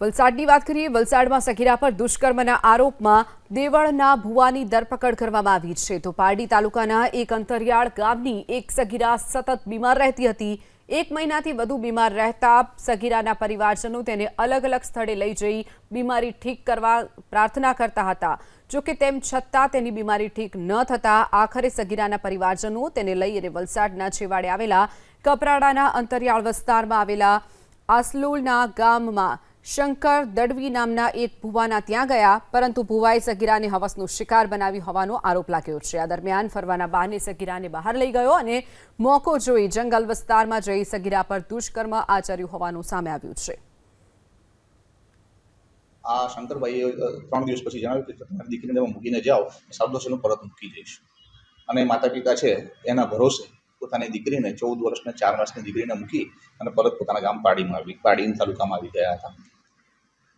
વલસાડની વાત કરીએ, વલસાડમાં સગીરા પર દુષ્કર્મના આરોપમાં દેવળના ભુવાની ધરપકડ કરવામાં આવી છે. તો પારડી તાલુકાના એક અંતરિયાળ ગામની એક સગીરા સતત બીમાર રહેતી હતી. એક મહિનાથી વધુ બીમાર રહેતા સગીરાના પરિવારજનો તેને અલગ અલગ સ્થળે લઈ જઈ બીમારી ઠીક કરવા પ્રાર્થના કરતા હતા. જોકે તેમ છતાં તેની બીમારી ઠીક ન થતાં આખરે સગીરાના પરિવારજનો તેને લઈ અને વલસાડના છેવાડે આવેલા કપરાડાના અંતરિયાળ વિસ્તારમાં આવેલા આસલોલના ગામમાં શંકર દડવી નામના એક ભુવાના ત્યાં ગયા, પરંતુ ભુવાએ સગીરાને હવસનો શિકાર બનાવી હોવાનો આરોપ લાગ્યો છે. આ દરમિયાન ફરવાના બહાને સગીરાને બહાર લઈ ગયો અને મોકો જોઈ જંગલ વિસ્તારમાં જઈ સગીરા પર દુષ્કર્મ આચર્યું હોવાનું સામે આવ્યું છે. આ શંકરભાઈએ ત્રણ દિવસ પછી જણાવ્યું કે તમારી દીકરીને તમે મૂકીને જાઓ દસ પરત મૂકી જઈશ અને માતા પિતા છે, એના ભરોસે પોતાની દીકરીને ચૌદ વર્ષને, ચાર વર્ષની દીકરીને મૂકી અને પરત પોતાના ગામ પાડીમાં આવી, પાડીન તાલુકામાં આવી ગયા હતા.